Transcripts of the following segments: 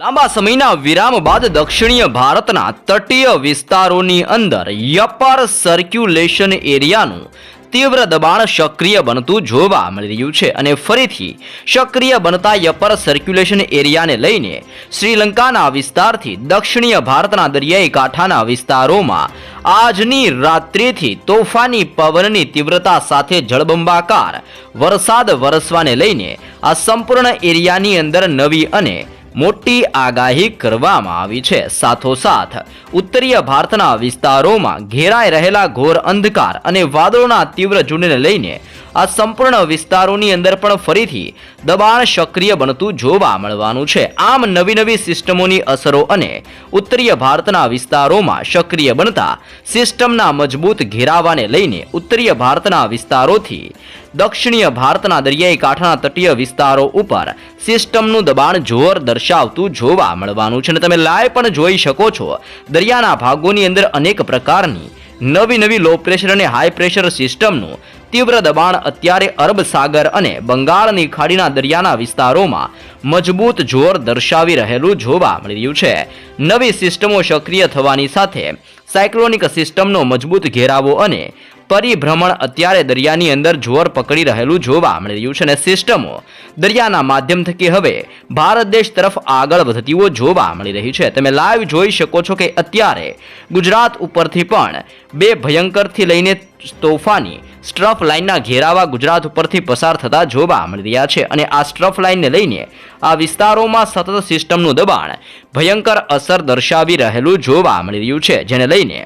લાંબા સમયના વિરામ બાદ દક્ષિણીય ભારતના તટીય વિસ્તારોની અંદર યપર સર્ક્યુલેશન એરિયાનું તીવ્ર દબાણ સક્રિય બનતું જોવા મળી રહ્યું છે અને ફરીથી સક્રિય બનતા યપર સર્ક્યુલેશન એરિયાને લઈને શ્રીલંકાના વિસ્તારથી દક્ષિણીય ભારતના દરિયાઈ કાંઠાના વિસ્તારોમાં આજની રાત્રિથી તોફાની પવનની તીવ્રતા સાથે જળબંબાકાર વરસાદ વરસવાને લઈને આ સંપૂર્ણ એરિયાની અંદર નવી અને મોટી આગાહી કરવામાં આવી છે. સાથોસાથ, ઉત્તરીય ભારતના વિસ્તારોમાં ઘેરાઈ રહેલા ઘોર અંધકાર અને વાદળોના તીવ્ર ઝુંડને લઈને આ સંપૂર્ણ વિસ્તારોની અંદર પણ ફરીથી દબાણ સક્રિય બનતું જોવા મળવાનું છે. આમ નવી નવી સિસ્ટમોની અસરો અને ઉત્તરીય ભારતના વિસ્તારોમાં સક્રિય બનતા સિસ્ટમના મજબૂત ઘેરાવાને લઈને ઉત્તરીય ભારતના વિસ્તારોથી દક્ષિણીય ભારતના દરિયાઈ કાંઠાના તટીય વિસ્તારો ઉપર સિસ્ટમનું દબાણ જોર દર્શાવતું જોવા મળવાનું છે અને તમે લાઈવ પણ જોઈ શકો છો. દરિયાના ભાગોની અંદર અનેક પ્રકારની નવી નવી લો પ્રેશર અને હાઈ પ્રેશર સિસ્ટમનું તીવ્ર દબાણ અત્યારે અરબ સાગર અને બંગાળની ખાડીના દરિયાના વિસ્તારોમાં મજબૂત જોર દર્શાવી રહેલું જોવા મળી રહ્યું છે. નવી સિસ્ટમો સક્રિય થવાની સાથે સાયક્લોનિક સિસ્ટમનો મજબૂત ઘેરાવો અને પરિભ્રમણ અત્યારે દરિયાની અંદર જોર પકડી રહેલું જોવા મળી રહ્યું છે અને સિસ્ટમો દરિયાના માધ્યમ થકી હવે ભારત દેશ તરફ આગળ વધતીઓ જોવા મળી રહી છે. તમે લાઈવ જોઈ શકો છો કે અત્યારે ગુજરાત ઉપરથી પણ બે ભયંકરથી લઈને તોફાની સ્ટ્રફ લાઇનના ઘેરાવા ગુજરાત ઉપરથી પસાર થતા જોવા મળી રહ્યા છે અને આ સ્ટ્રફ લાઇનને લઈને આ વિસ્તારોમાં સતત સિસ્ટમનું દબાણ ભયંકર અસર દર્શાવી રહેલું જોવા મળી રહ્યું છે, જેને લઈને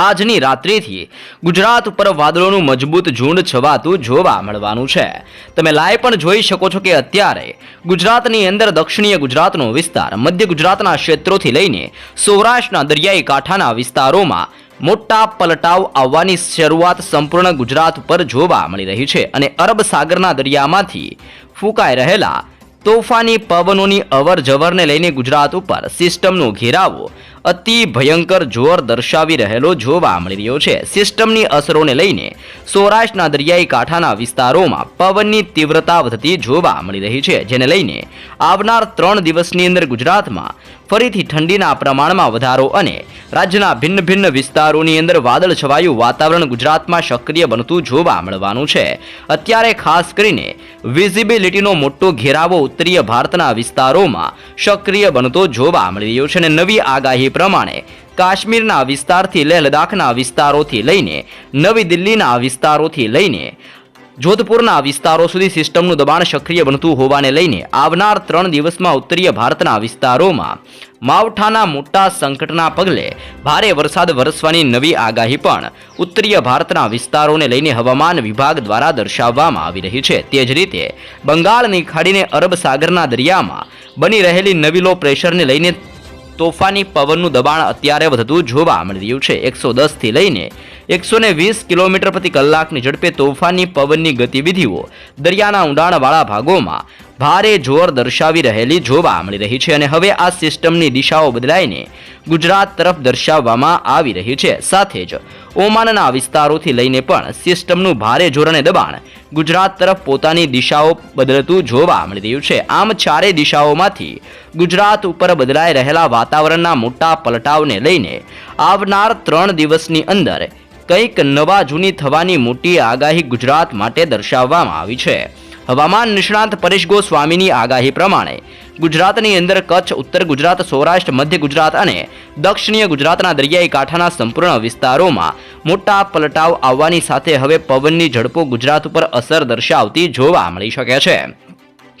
આજની રાત્રિથી ગુજરાત ઉપર વાદળોનું મજબૂત ઝુંડ છવાતું જોવા મળવાનું છે. તમે લાઈવ પણ જોઈ શકો છો કે અત્યારે ગુજરાતની અંદર દક્ષિણીય ગુજરાતનો વિસ્તાર, મધ્ય ગુજરાતના ક્ષેત્રોથી લઈને સૌરાષ્ટ્રના દરિયાઈ કાંઠાના વિસ્તારોમાં મોટા પલટાવ આવવાની શરૂઆત સંપૂર્ણ ગુજરાત ઉપર જોવા મળી રહી છે અને અરબ સાગરના દરિયામાંથી ફૂંકાઈ રહેલા તોફાની પવનોની અવર જવરને લઈને ગુજરાત ઉપર સિસ્ટમનો ઘેરાવો અતિ ભયંકર જોર દર્શાવી રહેલો જોવા મળી રહ્યો છે. સિસ્ટમની અસરોને લઈને સૌરાષ્ટ્રના દરિયાઈ કાંઠાના વિસ્તારોમાં પવનની તીવ્રતા વધતી જોવા મળી રહી છે, જેને લઈને આવનાર ત્રણ દિવસની અંદર ગુજરાતમાં ફરીથી ઠંડીના પ્રમાણમાં વધારો અને રાજ્યના ભિન્ન ભિન્ન વિસ્તારોની અંદર વાદળ છવાયું વાતાવરણ ગુજરાતમાં સક્રિય બનતું જોવા મળવાનું છે. અત્યારે ખાસ કરીને વિઝિબિલિટીનો મોટો ઘેરાવો ઉત્તરીય ભારતના વિસ્તારોમાં સક્રિય બનતો જોવા મળી રહ્યો છે અને નવી આગાહી પ્રમાણે કાશ્મીરના વિસ્તારથી લેહ લદ્દાખના વિસ્તારોથી લઈને નવી દિલ્હીના વિસ્તારોથી લઈને જોધપુરના વિસ્તારો સુધી સિસ્ટમનું દબાણ સક્રિય બનતું હોવાને લઈને આવનાર ત્રણ દિવસમાં ઉત્તરીય ભારતના વિસ્તારોમાં માવઠાના મોટા સંકટના પગલે ભારે વરસાદ વરસવાની નવી આગાહી પણ ઉત્તરીય ભારતના વિસ્તારોને લઈને હવામાન વિભાગ દ્વારા દર્શાવવામાં આવી રહી છે. તે જ રીતે બંગાળની ખાડીને અરબ સાગરના દરિયામાં બની રહેલી નવી લો પ્રેશરને લઈને તોફાની પવનનું દબાણ અત્યારે વધતું જોવા મળી રહ્યું છે. એકસો દસથી લઈને એકસો વીસ કિલોમીટર પ્રતિ કલાકની ઝડપે તોફાની પવનની ગતિવિધિઓ દરિયાના ઊંડાણવાળા ભાગોમાં ભારે જોર દર્શાવી રહેલી જોવા મળી રહી છે અને હવે આ સિસ્ટમની દિશાઓ બદલાઈને ગુજરાત તરફ દર્શાવવામાં આવી રહી છે. સાથે જ ઓમાનના વિસ્તારોથી લઈને પણ સિસ્ટમનું ભારે જોર અને દબાણ ગુજરાત તરફ પોતાની દિશાઓ બદલતું જોવા મળી રહ્યું છે. આમ ચારે દિશાઓમાંથી ગુજરાત ઉપર બદલાઈ રહેલા વાતાવરણના મોટા પલટાવને લઈને આવનાર ત્રણ દિવસની અંદર કંઈક નવા જૂની થવાની મોટી આગાહી ગુજરાત માટે દર્શાવવામાં આવી છે. હવામાન નિષ્ણાંત પરેશ ગોસ્વામીની આગાહી પ્રમાણે ગુજરાતની અંદર કચ્છ, ઉત્તર ગુજરાત, સૌરાષ્ટ્ર, મધ્ય ગુજરાત અને દક્ષિણીય ગુજરાતના દરિયાઈ કાંઠાના સંપૂર્ણ વિસ્તારોમાં મોટા પલટાવ આવવાની સાથે હવે પવનની ઝડપો ગુજરાત ઉપર અસર દર્શાવતી જોવા મળી શકે છે.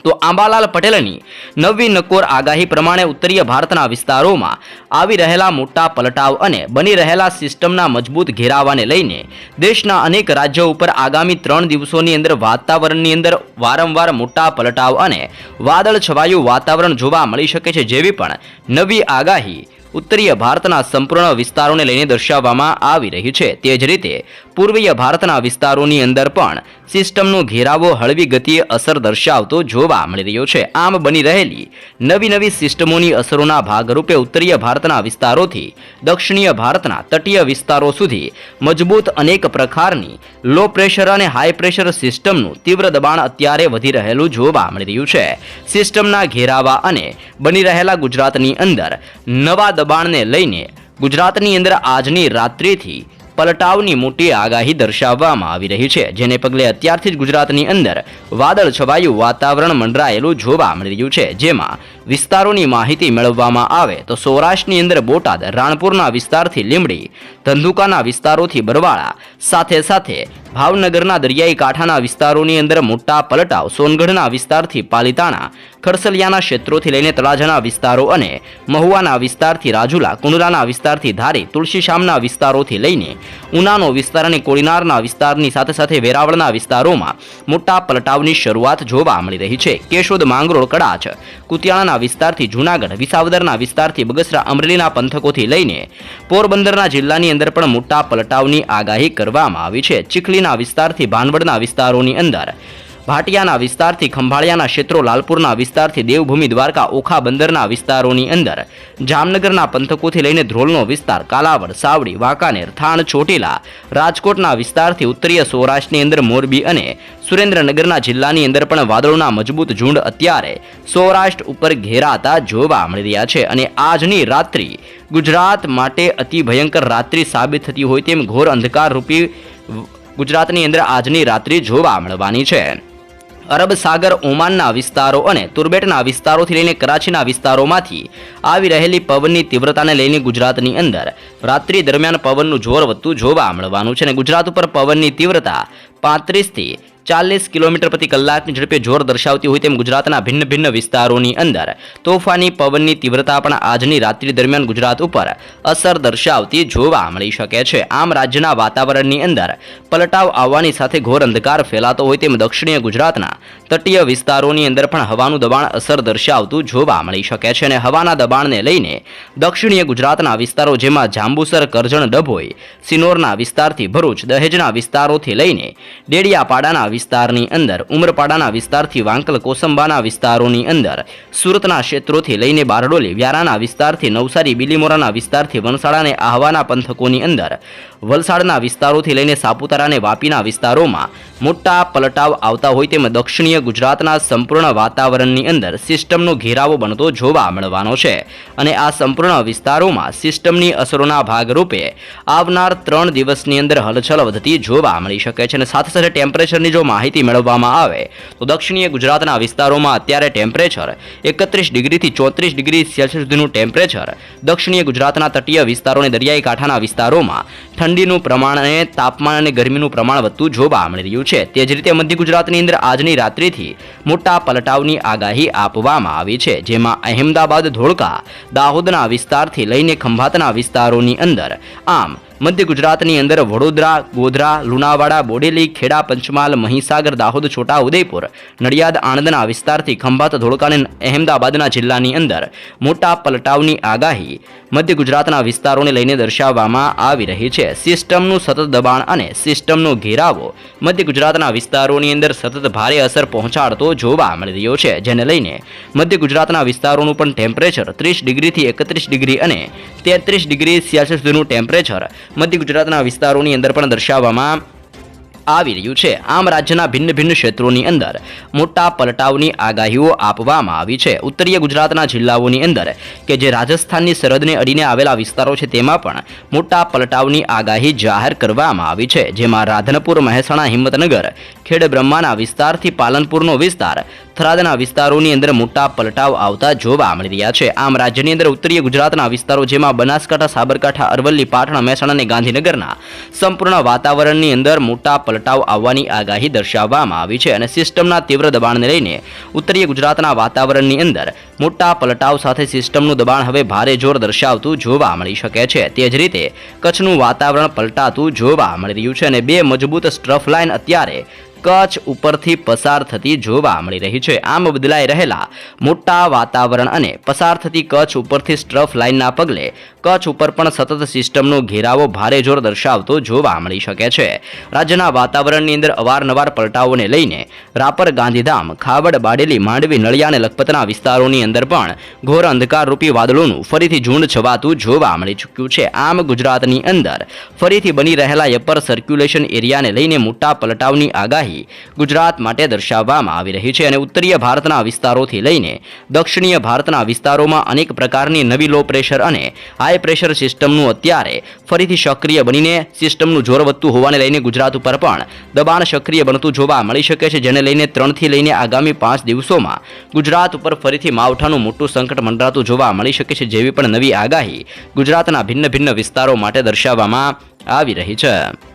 તો આંબાલાલ પટેલની નવી નકોર આગાહી પ્રમાણે ઉત્તરીય ભારતના વિસ્તારોમાં આવી રહેલા મોટા પલટાવ અને બની રહેલા સિસ્ટમના મજબૂત ઘેરાવાને લઈને દેશના અનેક રાજ્યો ઉપર આગામી ત્રણ દિવસોની અંદર વાતાવરણની અંદર વારંવાર મોટા પલટાવ અને વાદળ છવાયું વાતાવરણ જોવા મળી શકે છે જેવી પણ નવી આગાહી ઉત્તરીય ભારતના સંપૂર્ણ વિસ્તારોને લઈને દર્શાવવામાં આવી રહી છે. તે જ રીતે, પૂર્વીય ભારતના વિસ્તારોની અંદર પણ સિસ્ટમનો ઘેરાવો હળવી ગતિએ અસર દર્શાવતો જોવા મળી રહ્યો છે. આમ બની રહેલી નવી નવી સિસ્ટમોની અસરોના ભાગરૂપે ઉત્તરીય ભારતના વિસ્તારોથી દક્ષિણીય ભારતના તટીય વિસ્તારો સુધી મજબૂત અનેક પ્રકારની લો પ્રેશર અને હાઈ પ્રેશર સિસ્ટમનું તીવ્ર દબાણ અત્યારે વધી રહેલું જોવા મળી રહ્યું છે. સિસ્ટમના ઘેરાવા અને બની રહેલા ગુજરાતની અંદર નવા દબાણને લઈને ગુજરાતની અંદર આજની રાત્રિથી પલટાવની મોટી આગાહી દર્શાવવામાં આવી રહી છે, જેને પગલે અત્યારથી જ ગુજરાતની અંદર વાદળ છવાયું વાતાવરણ મંડરાયેલું જોવા મળી રહ્યું છે. જેમાં વિસ્તારોની માહિતી મેળવવામાં આવે તો સૌરાષ્ટ્રની અંદર બોટાદ, રાણપુરના વિસ્તારથી લીમડી ધંધુકાના વિસ્તારોથી બરવાળા સાથે સાથે ભાવનગરના દરિયાઈ કાંઠાના વિસ્તારોની અંદર મોટા પલટાવ સોનગઢના વિસ્તારથી પાલિતાણા ખરસલિયાના ક્ષેત્રોથી લઈને તળાજાના વિસ્તારો અને મહુવાના વિસ્તારથી રાજુલા, કુંડલાના વિસ્તારથી ધારી, તુલસીશામના વિસ્તારોથી લઈને ઉનાનો વિસ્તાર અને કોડીનારના વિસ્તારની સાથે સાથે વેરાવળના વિસ્તારોમાં મોટા પલટાવની શરૂઆત જોવા મળી રહી છે. કેશોદ માંગરોળ, કડાચ, કુતિયાણાના વિસ્તારથી જૂનાગઢ, વિસાવદરના વિસ્તારથી બગસરા, અમરેલીના પંથકોથી લઈને પોરબંદરના જિલ્લાની અંદર પણ મોટા પલટાવની આગાહી કરવામાં આવી છે. ચીખલીના વિસ્તારથી ભાનવડના વિસ્તારોની અંદર. ભાટિયાના વિસ્તારથી ખંભાળિયાના ક્ષેત્રો, લાલપુરના વિસ્તારથી દેવભૂમિ દ્વારકા, ઓખા બંદરના વિસ્તારોની અંદર. જામનગરના પંથકોથી લઈને ધ્રોલનો વિસ્તાર, કાલાવડ, સાવડી, વાંકાનેર, થાણ, ચોટીલા, રાજકોટના વિસ્તારથી ઉત્તરીય સૌરાષ્ટ્રની અંદર મોરબી અને સુરેન્દ્રનગરના જિલ્લાની અંદર પણ વાદળોના મજબૂત ઝુંડ અત્યારે સૌરાષ્ટ્ર ઉપર ઘેરાતા જોવા મળી રહ્યા છે અને આજની રાત્રિ ગુજરાત માટે અતિ ભયંકર રાત્રિ સાબિત થતી હોય તેમ ઘોર અંધકાર રૂપી ગુજરાતની અંદર આજની રાત્રિ જોવા મળવાની છે. અરબ સાગર, ઓમાનના વિસ્તારો અને તુર્બેટના વિસ્તારોથી લઈને કરાચીના વિસ્તારોમાંથી આવી રહેલી પવનની તીવ્રતાને લઈને ગુજરાતની અંદર રાત્રિ દરમિયાન પવનનું જોર વધતું જોવા મળવાનું છે અને ગુજરાત ઉપર પવનની તીવ્રતા પાંત્રીસથી ચાલીસ કિલોમીટર પ્રતિ કલાકની ઝડપે જોર દર્શાવતી હોય તેમ ગુજરાતના ભિન્ન ભિન્ન વિસ્તારોની અંદર તોફાની પવનની તીવ્રતા પણ આજની રાત્રિ દરમિયાન ગુજરાત ઉપર અસર દર્શાવતી જોવા મળી શકે છે. આમ રાજ્યના વાતાવરણની અંદર પલટાવ આવવાની સાથે ઘોર અંધકાર ફેલાતો હોય તેમ દક્ષિણીય ગુજરાતના તટીય વિસ્તારોની અંદર પણ હવાનું દબાણ અસર દર્શાવતું જોવા મળી શકે છે અને હવાના દબાણને લઈને દક્ષિણીય ગુજરાતના વિસ્તારો જેમાં જાંબુસર, કરજણ, ડભોઈ, સિનોરના વિસ્તારથી ભરૂચ, દહેજના વિસ્તારોથી લઈને ડેડિયાપાડાના વિસ્તારની અંદર, ઉમરપાડાના વિસ્તારથી વાંકલ કોસંબાના વિસ્તારોની અંદર, સુરતના ક્ષેત્રોથી લઈને બારડોલી, વ્યારાના વિસ્તારથી નવસારી, બિલીમોરાના વિસ્તારથી વણસાડા અને આહવાના પંથકોની અંદર, વલસાડના વિસ્તારોથી લઈને સાપુતારા અને વાપીના વિસ્તારોમાં મોટા પલટાવ આવતા હોય તેમ દક્ષિણીય ગુજરાતના સંપૂર્ણ વાતાવરણની અંદર સિસ્ટમનો ઘેરાવો બનતો જોવા મળવાનો છે. અને આ સંપૂર્ણ વિસ્તારોમાં સિસ્ટમની અસરોના ભાગરૂપે આવનાર ત્રણ દિવસની અંદર હલચલ વધતી જોવા મળી શકે છે અને સાથે સાથે ટેમ્પરેચરની જો માહિતી મેળવવામાં આવે, તો દક્ષિણીય ગુજરાતના વિસ્તારોમાં અત્યારે ટેમ્પરેચર એકત્રીસ ડિગ્રીથી ચોત્રીસ ડિગ્રી સેલ્સિયસ સુધીનું ટેમ્પરેચર દક્ષિણીય ગુજરાતના તટીય વિસ્તારો અને દરિયાઈ કાંઠાના વિસ્તારોમાં ઠંડીનું પ્રમાણ અને તાપમાન અને ગરમીનું પ્રમાણ વધતું જોવા મળી રહ્યું છે. તે જ રીતે મધ્ય ગુજરાતની અંદર આજની રાત્રિથી મોટા પલટાવની આગાહી આપવામાં આવી છે, જેમાં અહેમદાબાદ ધોળકા દાહોદના વિસ્તારથી લઈને ખંભાતના વિસ્તારોની અંદર આમ મધ્ય ગુજરાતની અંદર વડોદરા, ગોધરા, લુણાવાડા, બોડેલી, ખેડા, પંચમહાલ, મહીસાગર, દાહોદ, છોટા, ઉદયપુર, નડિયાદ, આણંદના વિસ્તારથી ખંભાત ધોળકા અને અહેમદાબાદના જિલ્લાની અંદર મોટા પલટાવની આગાહી મધ્ય ગુજરાતના વિસ્તારોને લઈને દર્શાવવામાં આવી રહી છે. સિસ્ટમનું સતત દબાણ અને સિસ્ટમનો ઘેરાવો મધ્ય ગુજરાતના વિસ્તારોની અંદર સતત ભારે અસર પહોંચાડતો જોવા મળી રહ્યો છે, જેને લઈને મધ્ય ગુજરાતના વિસ્તારોનું પણ ટેમ્પરેચર ત્રીસ ડિગ્રીથી એકત્રીસ ડિગ્રી અને તેત્રીસ ડિગ્રી સેલ્સિયસ સુધીનું ટેમ્પરેચર મધ્ય ગુજરાતના વિસ્તારોની અંદર પણ દર્શાવવામાં આવી રહ્યું છે. આમ રાજ્યના ભિન્ન ભિન્ન ક્ષેત્રોની અંદર મોટા પલટાવની આગાહીઓ આપવામાં આવી છે. ઉત્તરીય ગુજરાતના જિલ્લાઓની અંદર કે જે રાજસ્થાનની સરહદને અડીને આવેલા વિસ્તારો છે તેમાં પણ મોટા પલટાવની આગાહી જાહેર કરવામાં આવી છે. જેમાં રાધનપુર, મહેસાણા, હિંમતનગર ખેડબ્રહ્માના વિસ્તારથી પાલનપુરનો વિસ્તાર થરાદના વિસ્તારોની અંદર મોટા પલટાવ આવતા જોવા મળી રહ્યા છે. આમ રાજ્યની અંદર ઉત્તરીય ગુજરાતના વિસ્તારો જેમાં બનાસકાંઠા, સાબરકાંઠા, અરવલ્લી, પાટણ, મહેસાણા અને ગાંધીનગરના સંપૂર્ણ વાતાવરણની અંદર મોટા પલટાવ આવવાની આગાહી દર્શાવવામાં આવી છે અને સિસ્ટમના તીવ્ર દબાણને લઈને ઉત્તરીય ગુજરાતના વાતાવરણની અંદર મોટા પલટાવ સાથે સિસ્ટમનું દબાણ હવે ભારે જોર દર્શાવતું જોવા મળી શકે છે. તે જ રીતે કચ્છનું વાતાવરણ પલટાતું જોવા મળી રહ્યું છે અને બે મજબૂત સ્ટ્રફ લાઇન અત્યારે કચ્છ ઉપરથી પસાર થતી જોવા મળી રહી છે. આમ બદલાઈ રહેલા મોટા વાતાવરણ અને પસાર થતી કચ્છ ઉપરથી સ્ટ્રફ લાઇનના પગલે કચ્છ ઉપર પણ સતત સિસ્ટમનો ઘેરાવો ભારે જોર દર્શાવતો જોવા મળી શકે છે. રાજ્યના વાતાવરણની અંદર અવારનવાર પલટાઓને લઈને રાપર, ગાંધીધામ, ખાવડ, બાડેલી, માંડવી, નળિયા અને લખપતના વિસ્તારોની અંદર પણ ઘોર અંધકારરૂપી વાદળોનું ફરીથી ઝુંડ છવાતું જોવા મળી ચૂક્યું છે. આમ ગુજરાતની અંદર ફરીથી બની રહેલા અપર સર્ક્યુલેશન એરિયાને લઈને મોટા પલટાવની આગાહી ગુજરાત માટે દર્શાવવામાં આવી રહી છે અને ઉત્તરીય ભારતના વિસ્તારોથી લઈને દક્ષિણીય ભારતના વિસ્તારોમાં અનેક પ્રકારની નવી લો પ્રેશર અને હાઈ પ્રેશર સિસ્ટમનું અત્યારે ફરીથી સક્રિય બનીને સિસ્ટમનું જોર વધતું હોવાને લઈને ગુજરાત ઉપર પણ દબાણ સક્રિય બનતું જોવા મળી શકે છે, જેને લઈને ત્રણથી લઈને આગામી પાંચ દિવસોમાં ગુજરાત ઉપર ફરીથી માવઠાનું મોટું સંકટ મંડરાતું જોવા મળી શકે છે, જેવી પણ નવી આગાહી ગુજરાતના ભિન્ન ભિન્ન વિસ્તારો માટે દર્શાવવામાં આવી રહી છે.